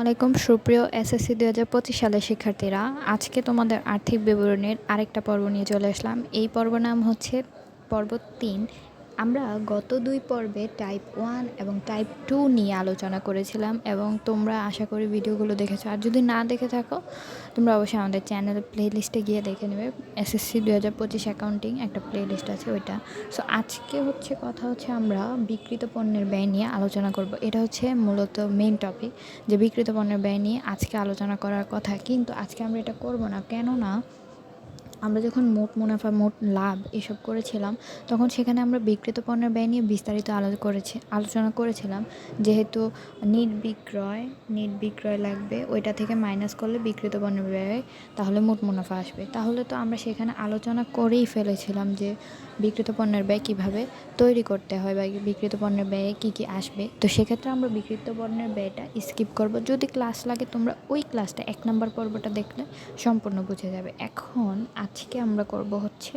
আলাইকুম, সুপ্রিয় এসএসসি দুই হাজার পঁচিশ সালের শিক্ষার্থীরা। আজকে তোমাদের আর্থিক বিবরণের আরেকটা পর্ব নিয়ে চলে আসলাম। এই পর্ব নাম হচ্ছে পর্ব তিন আমরা গত দুই পর্বে টাইপ ওয়ান এবং টাইপ টু নিয়ে আলোচনা করেছিলাম এবং তোমরা আশা করি ভিডিওগুলো দেখেছ। আর যদি না দেখে থাকো, তোমরা অবশ্যই আমাদের চ্যানেল প্লে লিস্টে গিয়ে দেখে নেবে। এসএসসি দু হাজার পঁচিশ অ্যাকাউন্টিং একটা প্লে লিস্ট আছে ওইটা। সো আজকে হচ্ছে কথা হচ্ছে আমরা বিকৃত পণ্যের ব্যয় নিয়ে আলোচনা করব। এটা হচ্ছে মূলত মেন টপিক যে বিকৃত পণ্যের ব্যয় নিয়ে আজকে আলোচনা করার কথা। কিন্তু আজকে আমরা এটা করব না। কেননা আমরা যখন মোট মুনাফা, মোট লাভ এসব করেছিলাম, তখন সেখানে আমরা বিক্রিত পণ্যের ব্যয় নিয়ে বিস্তারিত আলো, করেছি, আলোচনা করেছিলাম। যেহেতু নিট বিক্রয় নিট বিক্রয় লাগবে, ওইটা থেকে মাইনাস করলে বিক্রিত পণ্যের ব্যয়, তাহলে মোট মুনাফা আসবে। তাহলে তো আমরা সেখানে আলোচনা করেই ফেলেছিলাম যে বিক্রিত পণ্যের ব্যয় কীভাবে তৈরি করতে হয় বা বিক্রিত পণ্যের ব্যয়ে কী কী আসবে। তো সেক্ষেত্রে আমরা বিক্রিত পণ্যের ব্যয়টা স্কিপ করব। যদি ক্লাস লাগে, তোমরা ওই ক্লাসটা, এক নম্বর পর্বটা দেখলে সম্পূর্ণ বুঝে যাবে। এখন আজকে আমরা করব হচ্ছে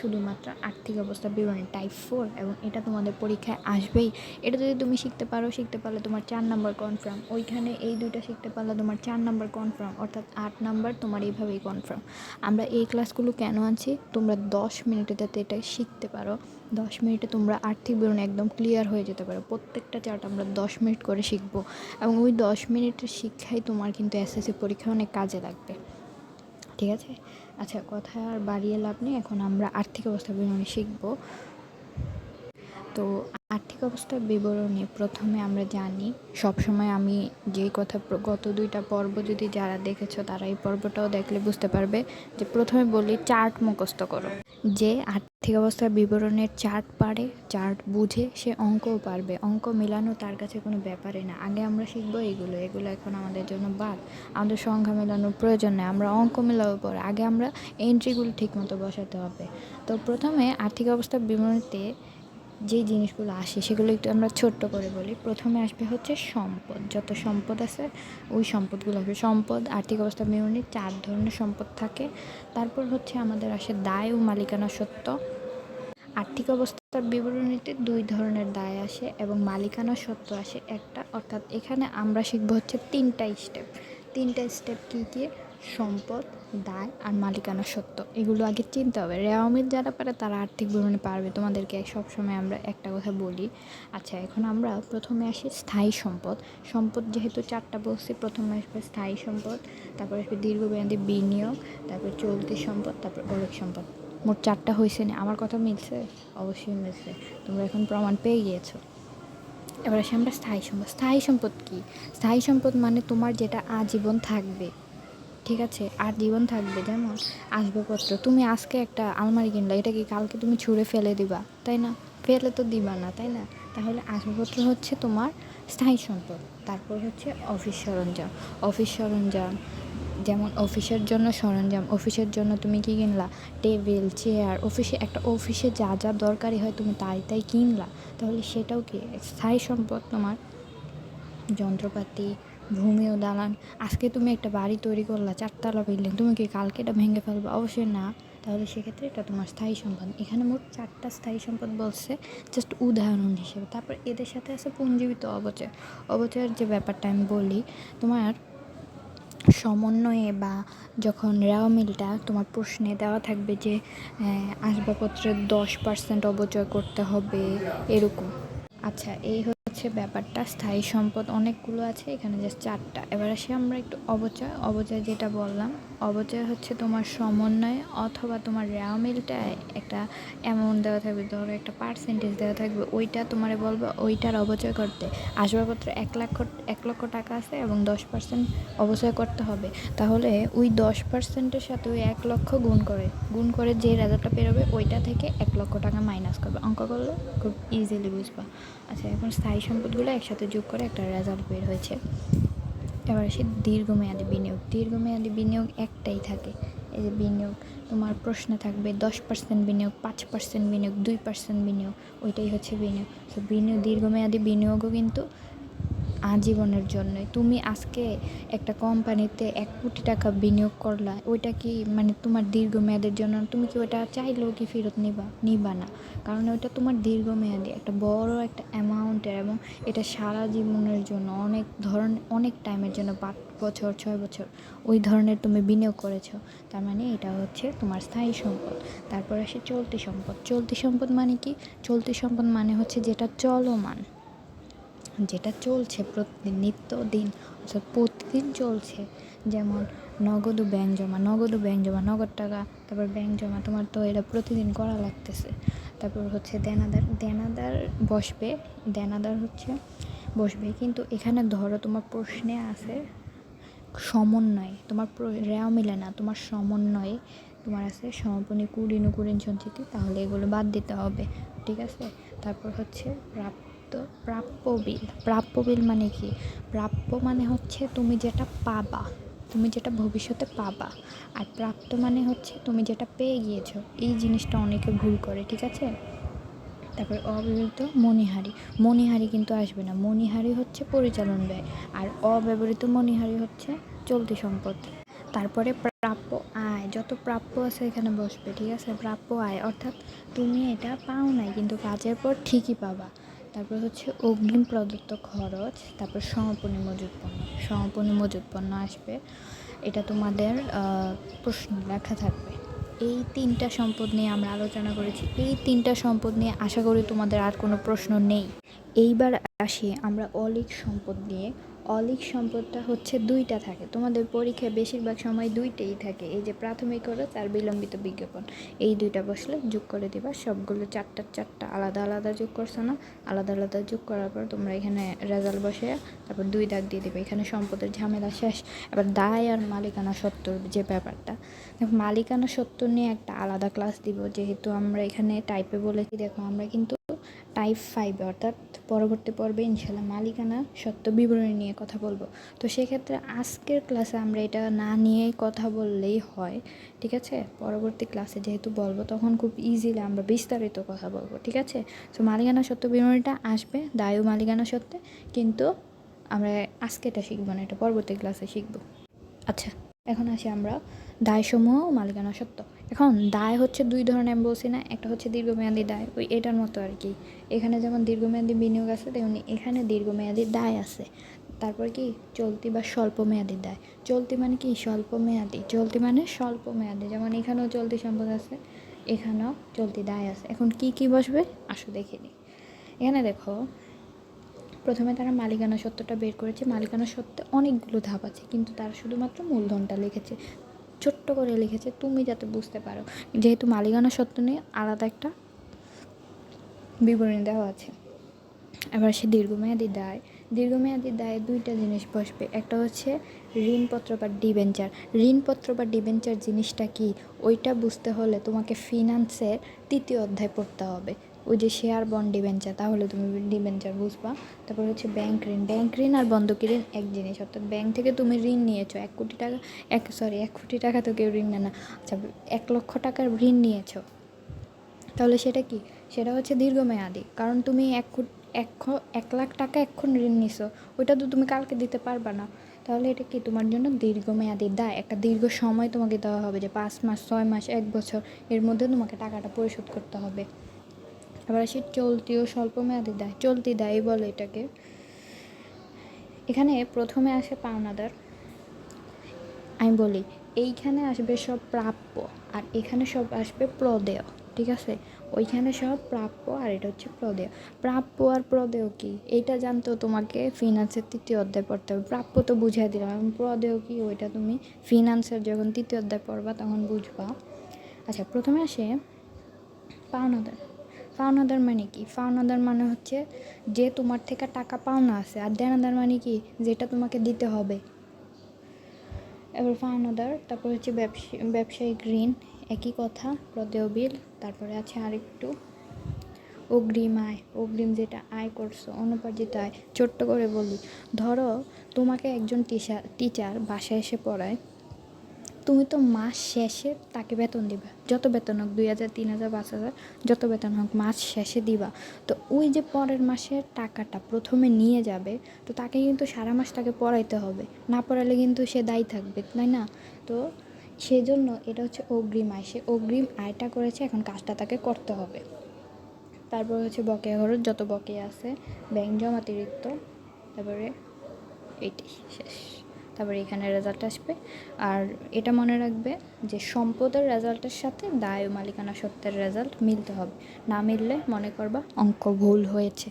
শুধুমাত্র আর্থিক অবস্থা বিবরণী টাইপ ফোর এবং এটা তোমাদের পরীক্ষায় আসবেই। এটা যদি তুমি শিখতে পারো, শিখতে পারলে তোমার চার নাম্বার কনফার্ম ওইখানে এই দুইটা শিখতে পারলে তোমার চার নাম্বার কনফার্ম অর্থাৎ আট নাম্বার তোমার এইভাবেই কনফার্ম আমরা এই ক্লাসগুলো কেন আনছি? তোমরা দশ মিনিটে যাতে এটা শিখতে পারো। দশ মিনিটে তোমরা আর্থিক বিবরণ একদম ক্লিয়ার হয়ে যেতে পারো। প্রত্যেকটা চার্ট আমরা দশ মিনিট করে শিখব। এবং ওই দশ মিনিটের শিক্ষাই তোমার কিন্তু এসএসসি পরীক্ষা অনেক কাজে লাগবে। ঠিক আছে? আচ্ছা কথা আর বাড়িয়ে লাভ নেই। এখন আমরা আর্থিক অবস্থা বিবরণী শিখব। তো আর্থিক অবস্থার বিবরণী প্রথমে আমরা জানি, সবসময় আমি যেই কথা গত দুইটা পর্ব যদি যারা দেখেছ তারা এই পর্বটাও দেখলে বুঝতে পারবে যে প্রথমে বলি চার্ট মুখস্থ করো। যে আর্থিক অবস্থার বিবরণের চার্ট পারে, চার্ট বুঝে সে অঙ্কও পারবে। অঙ্ক মেলানো তার কাছে কোনো ব্যাপারই না। আগে আমরা শিখব এগুলো। এগুলো এখন আমাদের জন্য বাদ। আমাদের সংখ্যা মেলানোর প্রয়োজন নেই। আমরা অঙ্ক মেলাবো পরে। আগে আমরা এন্ট্রিগুলো ঠিকমতো বসাতে হবে। তো প্রথমে আর্থিক অবস্থার বিবরণীতে যে জিনিসগুলো আসে সেগুলো একটু আমরা ছোট্ট করে বলি। প্রথমে আসবে হচ্ছে সম্পদ। যত সম্পদ আছে ওই সম্পদগুলো আসবে। সম্পদ আর্থিক অবস্থা বিবরণী, চার ধরনের সম্পদ থাকে। তারপর হচ্ছে আমাদের আসে দায় ও মালিকানা সত্ত্ব আর্থিক অবস্থার বিবরণীতে দুই ধরনের দায় আসে এবং মালিকানা সত্ত্ব আসে একটা। অর্থাৎ এখানে আমরা শিখব হচ্ছে তিনটা স্টেপ তিনটা স্টেপ কী কী? সম্পদ, দায় আর মালিকানা সত্ত্ব। এগুলো আগে চিনতে হবে। রেওয়ামিল যারা পারে তারা আর্থিক বিবরণী পারবে। তোমাদেরকে সবসময় আমরা একটা কথা বলি। আচ্ছা এখন আমরা প্রথমে আসি স্থায়ী সম্পদ। সম্পদ যেহেতু চারটা বলছি, প্রথমে আসবে স্থায়ী সম্পদ, তারপর আসবে দীর্ঘমেয়াদী বিনিয়োগ, তারপর চলতি সম্পদ, তারপর অলিক সম্পদ। মোট চারটা হয়েছে না। আমার কথা মিলছে? অবশ্যই মিলছে। তোমরা এখন প্রমাণ পেয়ে গিয়েছো। এবার আসি আমরা স্থায়ী সম্পদ। স্থায়ী সম্পদ কী? স্থায়ী সম্পদ মানে তোমার যেটা আজীবন থাকবে। ঠিক আছে? আর জীবন থাকবে, যেমন আসবাবপত্র। তুমি আজকে একটা আলমারি কিনলে, এটা কি কালকে তুমি ছুঁড়ে ফেলে দিবা? তাই না? ফেলে তো দিবা না, তাই না? তাহলে আসবাবপত্র হচ্ছে তোমার স্থায়ী সম্পদ। তারপর হচ্ছে অফিস সরঞ্জাম। অফিস সরঞ্জাম যেমন অফিসের জন্য সরঞ্জাম, অফিসের জন্য তুমি কি কিনলা? টেবিল, চেয়ার, অফিসে একটা অফিসে যা যা দরকারি হয় তুমি তাই তাই কিনলা। তাহলে সেটাও কি স্থায়ী সম্পদ তোমার? যন্ত্রপাতি, ভূমি ও দালান। আজকে তুমি একটা বাড়ি তৈরি করলা, চারতলা বিল্ডিং তুমি কি কালকে এটা ভেঙে ফেলবে? অবশ্যই না। তাহলে সেক্ষেত্রে এটা তোমার স্থায়ী সম্পদ। এখানে মোট চারটা স্থায়ী সম্পদ বলছে জাস্ট উদাহরণ হিসেবে। তারপর এদের সাথে আছে পুঞ্জীবিত অবচয়। অবচয়ের যে ব্যাপারটা আমি বলি, তোমার সমন্বয়ে বা যখন রেওয়া মিলটা তোমার প্রশ্নে দেওয়া থাকবে যে আসবাবপত্রের দশ পার্সেন্ট অবচয় করতে হবে, এরকম। আচ্ছা এই হচ্ছে ব্যাপারটা। স্থায়ী সম্পদ অনেকগুলো আছে, এখানে জাস্ট চারটা। এবার আসি আমরা একটু অবচয় অবচয় যেটা বললাম অবচয় হচ্ছে তোমার সমন্বয় অথবা তোমার মিলটায় একটা অ্যামাউন্ট দেওয়া থাকবে, ধরো একটা পার্সেন্টেজ দেওয়া থাকবে, ওইটা তোমারে বলবে ওইটার অবচয় করতে। আসবাবপত্র এক লক্ষ এক লক্ষ টাকা আছে এবং দশ পার্সেন্ট অবচয় করতে হবে। তাহলে ওই দশ পার্সেন্টের সাথে ওই এক লক্ষ গুণ করে গুণ করে যে রেজাল্টটা বেরোবে ওইটা থেকে এক লক্ষ টাকা মাইনাস করবে। অঙ্ক করলে খুব ইজিলি বুঝবা। আচ্ছা এখন স্থায়ী সম্পদগুলো একসাথে যোগ করে একটা রেজাল্ট বের হয়েছে। এবার আসি দীর্ঘমেয়াদী বিনিয়োগ দীর্ঘমেয়াদী বিনিয়োগ একটাই থাকে। এই যে বিনিয়োগ, তোমার প্রশ্ন থাকবে দশ পার্সেন্ট বিনিয়োগ, পাঁচ পার্সেন্ট বিনিয়োগ, দুই পার্সেন্ট বিনিয়োগ, ওইটাই হচ্ছে বিনিয়োগ। তো বিনিয়োগ, দীর্ঘমেয়াদী বিনিয়োগও কিন্তু আজীবনের জন্যই। তুমি আজকে একটা কোম্পানিতে এক কোটি টাকা বিনিয়োগ করলা, ওইটা কি মানে তোমার দীর্ঘমেয়াদের জন্য? তুমি কি ওইটা চাইলেও কি ফেরত নিবা? নিবা না। কারণ ওইটা তোমার দীর্ঘমেয়াদী, একটা বড় একটা অ্যামাউন্টের এবং এটা সারা জীবনের জন্য, অনেক ধরনের অনেক টাইমের জন্য, পাঁচ বছর, ছয় বছর, ওই ধরনের তুমি বিনিয়োগ করেছ। তার মানে এটা হচ্ছে তোমার স্থায়ী সম্পদ। তারপর আসে চলতি সম্পদ। চলতি সম্পদ মানে কি? চলতি সম্পদ মানে হচ্ছে যেটা চলমান। যেটা চলছে প্রতিদিন নিত্য দিন অর্থাৎ প্রতিদিন চলছে। যেমন নগদ ব্যাংক জমা, নগদ ব্যাংক জমা, নগদ টাকা, তারপর ব্যাংক জমা, তোমার তো এটা প্রতিদিন করা লাগতেছে। তারপর হচ্ছে দেনাদার দেনাদার বসবে, দেনাদার হচ্ছে বসবে, কিন্তু এখানে ধরো তোমার প্রশ্নে আছে সমন্বয়, তোমার রেও মিলে না, তোমার সমন্বয়ে তোমার আছে সমাপনী কুড়ি নুকুরিন সঞ্চিতি তাহলে এগুলো বাদ দিতে হবে, ঠিক আছে? তারপর হচ্ছে প্রাপ্ত প্রাপ্য বিল। প্রাপ্য বিল মানে কি? প্রাপ্য মানে হচ্ছে তুমি যেটা পাবা, তুমি যেটা ভবিষ্যতে পাবা। আর প্রাপ্ত মানে হচ্ছে তুমি যেটা পেয়ে গিয়েছো। এই জিনিসটা অনেকে ভুল করে, ঠিক আছে? তারপরে অব্যবহৃত মণিহারি। মণিহারি কিন্তু আসবে না। মণিহারি হচ্ছে পরিচালন ব্যয়, আর অব্যবহৃত মণিহারি হচ্ছে চলতি সম্পদ। তারপরে প্রাপ্য আয়। যত প্রাপ্য আছে এখানে বসবে, ঠিক আছে? প্রাপ্য আয়। অর্থাৎ তুমি এটা পাও নাই, কিন্তু কাজের পর ঠিকই পাবা। তারপর হচ্ছে অগ্রিম প্রদত্ত খরচ, তারপর সমাপনী মজুত পণ্য সমাপনী পণ্য আসবে। এটা তোমাদের প্রশ্ন লেখা থাকবে। এই তিনটা সম্পদ নিয়ে আমরা আলোচনা করেছি। এই তিনটা সম্পদ নিয়ে আশা করি তোমাদের আর কোনো প্রশ্ন নেই। এইবার আসি আমরা অলিক সম্পদ নিয়ে। অলিক সম্পদটা হচ্ছে দুইটা থাকে। তোমাদের পরীক্ষায় বেশিরভাগ সময় দুইটাই থাকে। এই যে প্রাথমিক খরচ আর বিলম্বিত বিজ্ঞাপন। এই দুইটা বসলে যোগ করে দিবা। সবগুলো চারটা চারটা আলাদা আলাদা যোগ করছ না? আলাদা আলাদা যোগ করার পর তোমরা এখানে রেজাল্ট বসে তারপর দুই দাগ দিয়ে দিবে। এখানে সম্পদের ঝামেলা শেষ। এবার দায় আর মালিকানা সত্ত্বর যে ব্যাপারটা। দেখো, মালিকানা সত্ত্ব নিয়ে একটা আলাদা ক্লাস দিব। যেহেতু আমরা এখানে টাইপে বলেছি, দেখো, আমরা কিন্তু টাইপ ফাইভে অর্থাৎ পরবর্তী পর্বে ইনশাল্লাহ মালিকানা সত্য বিবরণী নিয়ে কথা বলব। তো সেক্ষেত্রে আজকের ক্লাসে আমরা এটা না নিয়েই কথা বললেই হয়, ঠিক আছে? পরবর্তী ক্লাসে যেহেতু বলব, তখন খুব ইজিলি আমরা বিস্তারিত কথা বলব, ঠিক আছে? তো মালিকানা সত্য বিবরণীটা আসবে, দায়ু মালিকানা সত্ত্বে কিন্তু আমরা আজকে এটা শিখব না, এটা পরবর্তী ক্লাসে শিখব। আচ্ছা এখন আসি আমরা দায়সমূহ মালিকানা সত্ত্ব এখন দায় হচ্ছে দুই ধরনের আমি বলছি না, একটা হচ্ছে দীর্ঘমেয়াদী দায়, ওই এটার মতো আর কি। এখানে যেমন দীর্ঘমেয়াদী বিনিয়োগ আছে, তেমনি এখানে দীর্ঘমেয়াদী দায় আছে। তারপর কি? চলতি বা স্বল্প মেয়াদী দায়। চলতি মানে কি? স্বল্প মেয়াদী চলতি মানে স্বল্প মেয়াদী যেমন এখানেও চলতি সম্পদ আছে, এখানেও চলতি দায় আছে। এখন কি কি বসবে? আসো দেখে নিই এখানে দেখো, প্রথমে তারা মালিকানা সত্যটা বের করেছে। মালিকানা সত্ত্বে অনেকগুলো ধাপ আছে, কিন্তু তারা শুধুমাত্র মূলধনটা লিখেছে। ছোট্ট করে লিখেছে, তুমি যাতে বুঝতে পারো। যেহেতু মালিকানা সত্ত্ব নিয়ে আলাদা একটা বিবরণী দেওয়া আছে। এবার সে দীর্ঘমেয়াদী দায়। দীর্ঘমেয়াদী দায়ে দুইটা জিনিস বসবে। একটা হচ্ছে ঋণপত্র বা ডিবেঞ্চার। ঋণপত্র বা ডিবেঞ্চার জিনিসটা কি? ওইটা বুঝতে হলে তোমাকে ফিনান্সের তৃতীয় অধ্যায় পড়তে হবে। ওই যে শেয়ার বন্ড ডিবেঞ্চার তাহলে তুমি ডিবেঞ্চার বুঝবা। তারপর হচ্ছে ব্যাংক ঋণ ব্যাংক ঋণ আর বন্ধকি ঋণ এক জিনিস, অর্থাৎ ব্যাংক থেকে তুমি ঋণ নিয়েছো, এক কোটি টাকা, এক সরি এক কোটি টাকা তো কেউ ঋণ নেয় না আচ্ছা এক লক্ষ টাকার ঋণ নিয়েছো। তাহলে সেটা কি? সেটা হচ্ছে দীর্ঘমেয়াদী, কারণ তুমি এক এক এক লাখ টাকা এক্ষণ ঋণ নিছো, ওইটা তো তুমি কালকে দিতে পারবা না। তাহলে এটা কি? তোমার জন্য দীর্ঘমেয়াদী দায়, একটা দীর্ঘ সময় তোমাকে দেওয়া হবে যে পাঁচ মাস, ছয় মাস, এক বছর, এর মধ্যে তোমাকে টাকাটা পরিশোধ করতে হবে। এবার আসি চলতি ও স্বল্প মেয়াদি দায়, চলতি দায় বলে এটাকে। এখানে প্রথমে আসে পাওনাদার। আমি বলি, এইখানে আসবে সব প্রাপ্য, আর এখানে সব আসবে প্রদেয়, ঠিক আছে? ওইখানে সব প্রাপ্য, আর এটা হচ্ছে প্রদেয়। প্রাপ্য আর প্রদেয় কি? এইটা জানতো তোমাকে ফিনান্সের তৃতীয় অধ্যায় পড়তে হবে। প্রাপ্য তো বুঝিয়ে দিলাম এবং প্রদেয় কি? ওইটা তুমি ফিনান্সের যখন তৃতীয় অধ্যায় পড়বা, তখন বুঝবা। আচ্ছা প্রথমে আসে পাওনাদার। পাওনাদার মানে কি পাওনাদার মানে হচ্ছে যে তোমার থেকে টাকা পাওনা আছে। আর দেনাদার মানে কি যেটা তোমাকে দিতে হবে। এবার পাওনাদার তারপর হচ্ছে ব্যবসা ব্যবসায়িক ঋণ একই কথা, প্রদেয় বিল, তারপরে আছে আরেকটু। অগ্রিম আয়, অগ্রিম যেটা আয় করছ, অনুপার্জিত আয়, ছোট্ট করে বলি। ধরো, তোমাকে একজন টিচার টিচার বাসায় এসে পড়ায়। তুমি তো মাস শেষে তাকে বেতন দিবা। যত বেতন হোক দুই হাজার, তিন হাজার, পাঁচ হাজার, যত বেতন হোক মাস শেষে দিবা। তো ওই যে পরের মাসের টাকাটা প্রথমে নিয়ে যাবে, তো তাকে কিন্তু সারা মাস তাকে পড়াইতে হবে। না পড়ালে কিন্তু সে দায়ী থাকবে, তাই না? তো সেই জন্য এটা হচ্ছে অগ্রিম আয়। সে অগ্রিম আয়টা করেছে, এখন কাজটা তাকে করতে হবে। তারপর হচ্ছে বকেয়া খরচ, যত বকেয়া আছে, ব্যাংক জমাতিরিক্ত তারপরে এইটাই, শেষ। তারপরে এখানে রেজাল্ট আসবে। আর এটা মনে রাখবে যে সম্পদের রেজাল্টের সাথে দায় মালিকানা সত্যের রেজাল্ট মিলতে হবে। না মিললে মনে করবা অঙ্ক ভুল হয়েছে।